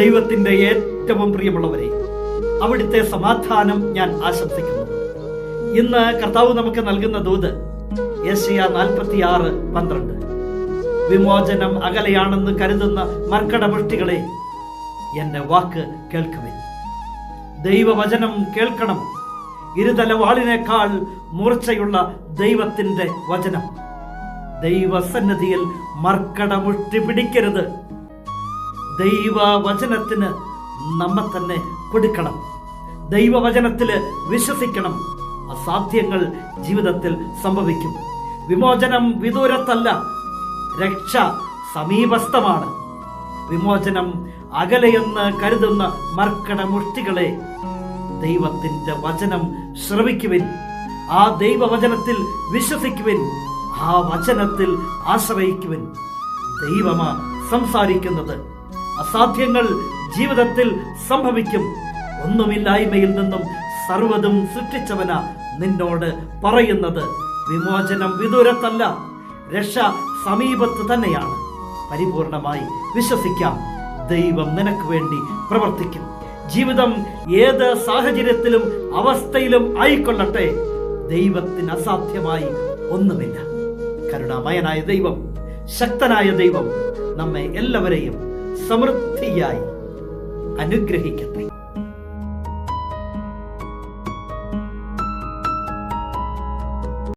ദൈവത്തിന്റെ ഏറ്റവും പ്രിയമുള്ളവരെ അവിടുത്തെ സമാധാനം ഞാൻ ആശംസിക്കുന്നു. ഇന്ന് കർത്താവ് നമുക്ക് നൽകുന്ന ദൂത് ഏഷ്യ നാൽപ്പത്തി ആറ് പന്ത്രണ്ട്. വിമോചനം അകലെയാണെന്ന് കരുതുന്ന മർക്കടപുഷ്ടികളെ എന്റെ വാക്ക് കേൾക്കുവിൻ. ദൈവവചനം കേൾക്കണം. ഇരുതല വാളിനേക്കാൾ മൂർച്ചയുള്ള ദൈവത്തിന്റെ വചനം. ദൈവസന്നിധിയിൽ മർക്കടമുഷ്ടി പിടിക്കരുത്. ദൈവവചനത്തിന് നമ്മെ തന്നെ കൊടുക്കണം. ദൈവവചനത്തിൽ വിശ്വസിക്കണം. അസാധ്യങ്ങൾ ജീവിതത്തിൽ സംഭവിക്കും. വിമോചനം വിദൂരത്തല്ല രക്ഷ സമീപസ്ഥമാണ്. വിമോചനം അകലെയെന്ന് കരുതുന്ന മർക്കട മുഷ്ടികളെ ദൈവത്തിന്റെ വചനം ശ്രവിക്കുവിൻ. ആ ദൈവവചനത്തിൽ വിശ്വസിക്കുവിൻ. ആ വചനത്തിൽ ആശ്രയിക്കുവിൻ. ദൈവമാ സംസാരിക്കുന്നത്. അസാധ്യങ്ങൾ ജീവിതത്തിൽ സംഭവിക്കും. ഒന്നുമില്ലായ്മയിൽ നിന്നും സർവതും സൃഷ്ടിച്ചവന നിന്നോട് പറയുന്നത്. വിമോചനം വിദൂരത്തല്ല രക്ഷ സമീപത്ത് തന്നെയാണ്. പരിപൂർണമായി വിശ്വസിക്കാം. ദൈവം നിനക്ക് വേണ്ടി പ്രവർത്തിക്കും. ജീവിതം ഏത് സാഹചര്യത്തിലും അവസ്ഥയിലും ആയിക്കൊള്ളട്ടെ. ദൈവത്തിന് അസാധ്യമായി ഒന്നുമില്ല. കരുണാമയനായ ദൈവം ശക്തനായ ദൈവം നമ്മെ എല്ലാവരെയും സമൃദ്ധിയായി അനുഗ്രഹിക്കട്ടെ.